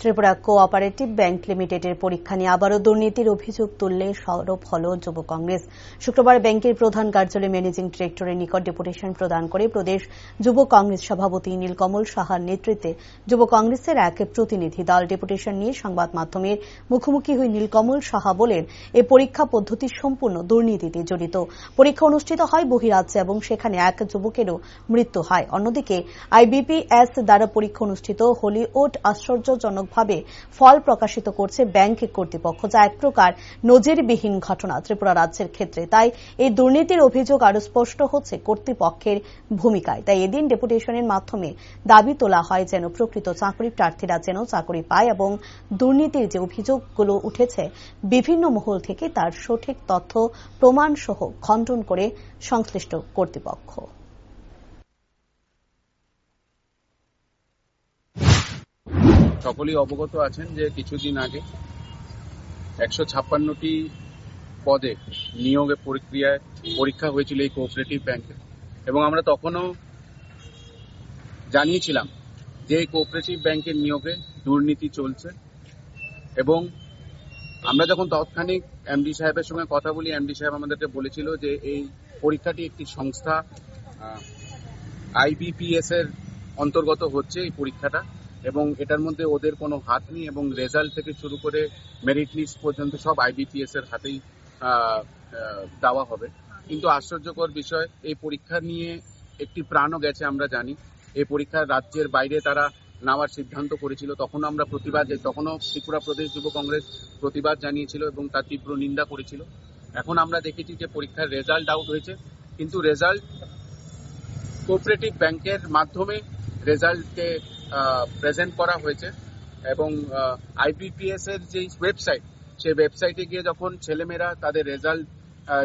Tripura cooperative bank লিমিটেডের পরীক্ষা নিয়ে আবারও দুর্নীতির অভিযোগ তুললে সরব হল যুব কংগ্রেস। শুক্রবার ব্যাংকের প্রধান কার্যালয়ে ম্যানেজিং ডিরেক্টরের নিকট ডেপুটেশন প্রদান করে প্রদেশ যুব কংগ্রেস সভাপতি নীলকমল সাহার নেতৃত্বে যুব কংগ্রেসের এক প্রতিনিধি দল ডেপুটেশন নিয়ে সংবাদ মাধ্যমের মুখোমুখি হয়ে নীলকমল সাহা বলেন, এ পরীক্ষা পদ্ধতি সম্পূর্ণ দুর্নীতিতে জড়িত। পরীক্ষা অনুষ্ঠিত হয় বহিরাজ্যে এবং সেখানে এক যুবকেরও মৃত্যু হয়। অন্যদিকে, আইবিপিএস দ্বারা পরীক্ষা অনুষ্ঠিত হলিউড আশ্চর্যজনকভাবে ফল প্রকাশিত করছে ব্যাংক কর্তৃপক্ষ, যা এক প্রকার নজিরবিহীন ঘটনা ত্রিপুরা রাজ্যের ক্ষেত্রে। তাই এই দুর্নীতির অভিযোগ আরও স্পষ্ট হচ্ছে কর্তৃপক্ষের ভূমিকায়। তাই এদিন ডেপুটেশনের মাধ্যমে দাবি তোলা হয় যেন প্রকৃত চাকরি প্রার্থীরা যেন চাকরি পায় এবং দুর্নীতির যে অভিযোগগুলো উঠেছে, বিভিন্ন মহল থেকে তার সঠিক তথ্য প্রমাণ সহ খণ্ডন করে সংশ্লিষ্ট কর্তৃপক্ষ। সকলেই অবগত আছেন যে কিছুদিন আগে একশো ছাপ্পান্নটি পদে নিয়োগের প্রক্রিয়ায় পরীক্ষা হয়েছিল এই কোঅপারেটিভ ব্যাংকে এবং আমরা তখনও জানিয়েছিলাম যে এই কোঅপারেটিভ ব্যাংকের নিয়োগে দুর্নীতি চলছে এবং আমরা যখন তৎক্ষণিক এমডি সাহেবের সঙ্গে কথা বলি এমডি সাহেব আমাদেরকে বলেছিল যে এই পরীক্ষাটি একটি সংস্থা আইবিপিএস এর অন্তর্গত হচ্ছে এই পরীক্ষাটা। এবং এটার মধ্যে ওদের কোনো হাত নেই এবং রেজাল্ট থেকে শুরু করে মেরিট লিস্ট পর্যন্ত সব আইবিপিএস এর হাতেই দেওয়া হবে। কিন্তু আশ্চর্যকর বিষয়, এই পরীক্ষা নিয়ে একটি প্রাণও গেছে আমরা জানি। এই পরীক্ষা রাজ্যের বাইরে তারা নেওয়ার সিদ্ধান্ত করেছিল। তখন আমরা প্রতিবাদ, তখনও ত্রিপুরা প্রদেশ যুব কংগ্রেস প্রতিবাদ জানিয়েছিল এবং তার তীব্র নিন্দা করেছিল। এখন আমরা দেখেছি যে পরীক্ষার রেজাল্ট আউট হয়েছে। কিন্তু রেজাল্ট কোঅপারেটিভ ব্যাংকের মাধ্যমে রেজাল্টকে প্রেজেন্ট করা হয়েছে এবং আইবিপিএস এর যে ওয়েবসাইট সেই ওয়েবসাইটে গিয়ে যখন ছেলেমেয়েরা তাদের রেজাল্ট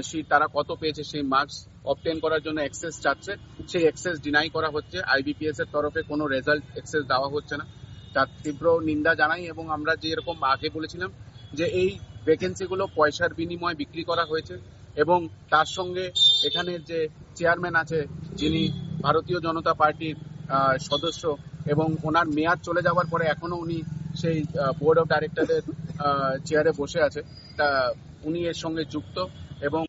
শিট তারা কত পেয়েছে, সেই মার্কস অবটেন করার জন্য অ্যাক্সেস চাচ্ছে, সেই অ্যাক্সেস ডিনাই করা হচ্ছে। আইবিপিএস এর তরফে কোনো রেজাল্ট অ্যাক্সেস দেওয়া হচ্ছে না। তার তীব্র নিন্দা জানাই এবং আমরা যেরকম আগে বলেছিলাম যে এই ভ্যাকেন্সিগুলো পয়সার বিনিময়ে বিক্রি করা হয়েছে এবং তার সঙ্গে এখানের যে চেয়ারম্যান আছে, যিনি ভারতীয় জনতা পার্টির সদস্য এবং ওনার মেয়াদ চলে যাওয়ার পরে এখনও উনি সেই বোর্ড অফ ডাইরেক্টরদের চেয়ারে বসে আছে। তা উনি এর সঙ্গে যুক্ত এবং